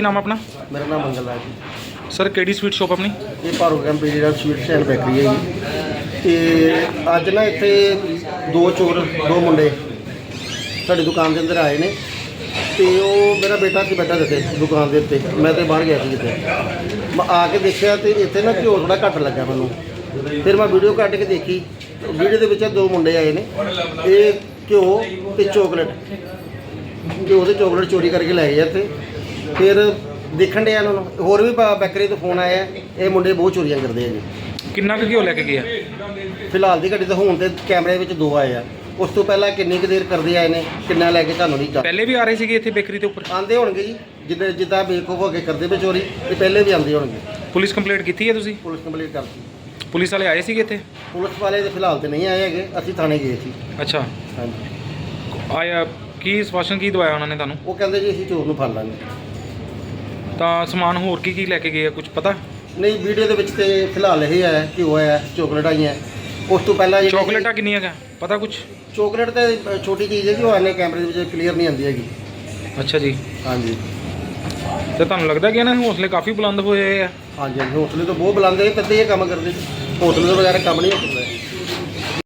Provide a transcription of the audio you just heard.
ਨਾਮ ਆਪਣਾ? ਮੇਰਾ ਨਾਮ ਮੰਗਲ ਰਾਜ ਜੀ। ਸਰ ਕਿਹੜੀ ਸਵੀਟ ਸ਼ਾਪ ਆਪਣੀ? ਇਹ ਭਾਰੂ ਕੈਂਪ ਜਿਹੜਾ ਸਵੀਟਸ ਐਂਡ ਬੇਕਰੀ ਹੈ ਜੀ। ਤੇ ਅੱਜ ਨਾ ਇੱਥੇ ਦੋ ਚੋਰ ਦੋ ਮੁੰਡੇ ਸਾਡੀ ਦੁਕਾਨ ਦੇ ਅੰਦਰ ਆਏ ਨੇ। ਤੇ ਉਹ ਮੇਰਾ ਬੇਟਾ ਸੀ ਬੈਠਾ ਦਿੱਤੇ ਦੁਕਾਨ ਦੇ ਉੱਤੇ। ਮੈਂ ਤੇ ਬਾਹਰ ਗਿਆ ਸੀ ਕਿਤੇ ਮੈਂ ਆ ਕੇ ਦੇਖਿਆ ਤੇ ਇੱਥੇ ਨਾ ਘਿਓ ਥੋੜਾ ਘੱਟ ਲੱਗਾ ਮੈਨੂੰ। ਫਿਰ ਮੈਂ ਵੀਡੀਓ ਕੱਢ ਕੇ ਦੇਖੀ। ਵੀਡੀਓ ਦੇ ਵਿੱਚ ਦੋ ਮੁੰਡੇ ਆਏ ਨੇ। ਇਹ ਘਿਓ ਤੇ ਚੋਕਲੇਟ ਘਿਓ ਤੇ ਚੋਕਲੇਟ ਚੋਰੀ ਕਰਕੇ ਲੈ ਗਏ ਇੱਥੇ। ਫਿਰ ਦੇਖਣ ਡਿਆ ਇਹਨਾਂ ਨੂੰ। ਹੋਰ ਵੀ ਬ- ਬੈਕਰੀ ਤੋਂ ਫੋਨ ਆਇਆ। ਇਹ ਮੁੰਡੇ ਬਹੁਤ ਚੋਰੀਆਂ ਕਰਦੇ ਆ ਜੀ। ਕਿੰਨਾ ਕੁ ਘਿਓ ਲੈ ਕੇ ਗਿਆ ਫਿਲਹਾਲ ਦੀ ਘੜੀ ਤਾਂ ਹੁਣ ਤੇ ਕੈਮਰੇ ਵਿੱਚ ਦੋ ਆਏ ਆ। ਉਸ ਤੋਂ ਪਹਿਲਾਂ ਕਿੰਨੀ ਕੁ ਦੇਰ ਕਰਦੇ ਆਏ ਨੇ ਕਿੰਨਾ ਲੈ ਕੇ ਤੁਹਾਨੂੰ ਨਹੀਂ ਚਾਹ ਪਹਿਲੇ ਵੀ ਆ ਰਹੇ ਸੀਗੇ ਇੱਥੇ ਬੇਕਰੀ ਦੇ ਉੱਪਰ? ਆਂਦੇ ਹੋਣਗੇ ਜੀ। ਜਿੱਦਾਂ ਜਿੱਦਾਂ ਬੇਵਕੂਫ ਹੋ ਕੇ ਕਰਦੇ ਪਏ ਚੋਰੀ ਤੇ ਪਹਿਲੇ ਵੀ ਆਂਦੇ ਹੋਣਗੇ। ਪੁਲਿਸ ਕੰਪਲੇਂਟ ਕੀਤੀ ਹੈ ਤੁਸੀਂ? ਪੁਲਿਸ ਕੰਪਲੀਟ ਕਰਤੀ। ਪੁਲਿਸ ਵਾਲੇ ਆਏ ਸੀਗੇ ਇੱਥੇ? ਪੁਲਿਸ ਵਾਲੇ ਤੇ ਫਿਲਹਾਲ ਤੇ ਨਹੀਂ ਆਏ ਹੈਗੇ। ਅਸੀਂ ਥਾਣੇ ਗਏ ਸੀ। ਅੱਛਾ। ਹਾਂਜੀ। ਆਇਆ ਕੀ ਸਵਾਸ਼ਨ ਕੀ ਦਵਾਇਆ ਉਹਨਾਂ ਨੇ ਤੁਹਾਨੂੰ? ਉਹ ਕਹਿੰਦੇ ਜੀ ਅਸੀਂ ਚੋਰ ਨੂੰ ਫੜ ਲਾਂਗੇ। ਤਾਂ ਸਮਾਨ ਹੋਰ ਕੀ ਕੀ ਲੈ ਕੇ ਗਏ ਆ ਕੁਝ ਪਤਾ? ਨਹੀਂ ਵੀਡੀਓ ਦੇ ਵਿੱਚ ਤੇ ਫਿਲਹਾਲ ਇਹ ਆਇਆ ਕਿ ਉਹ ਆਇਆ ਚਾਕਲੇਟ ਆਈਆਂ। ਉਸ ਤੋਂ ਪਹਿਲਾਂ ਜਿਹੜੇ- ਚਾਕਲੇਟਾਂ ਕਿੰਨੀਆਂ ਕਾ ਪਤਾ ਕੁਝ ਚਾਕਲੇਟ ਤਾਂ ਛੋਟੀ ਚੀਜ਼ ਹੈ ਕਿ ਉਹ ਆਨੇ ਕੈਮਰੇ ਦੇ ਵਿੱਚ ਕਲੀਅਰ ਨਹੀਂ ਆਉਂਦੀ ਹੈਗੀ। ਅੱਛਾ ਜੀ। ਹਾਂਜੀ। ਤੇ ਤੁਹਾਨੂੰ ਲੱਗਦਾ ਕਿ ਇਹਨਾਂ ਦੇ ਹੌਸਲੇ ਕਾਫੀ ਬੁਲੰਦ ਹੋਏ ਆ? ਹਾਂਜੀ ਹਾਂਜੀ ਹੌਸਲੇ ਤਾਂ ਬਹੁਤ ਬੁਲੰਦ ਹੈ ਤਦੇ ਇਹ ਕੰਮ ਕਰਦੇ ਜੀ ਹੌਸਲੇ ਤੋਂ ਬਗੈਰ ਕੰਮ ਨਹੀਂ ਹੋ ਸਕਦਾ।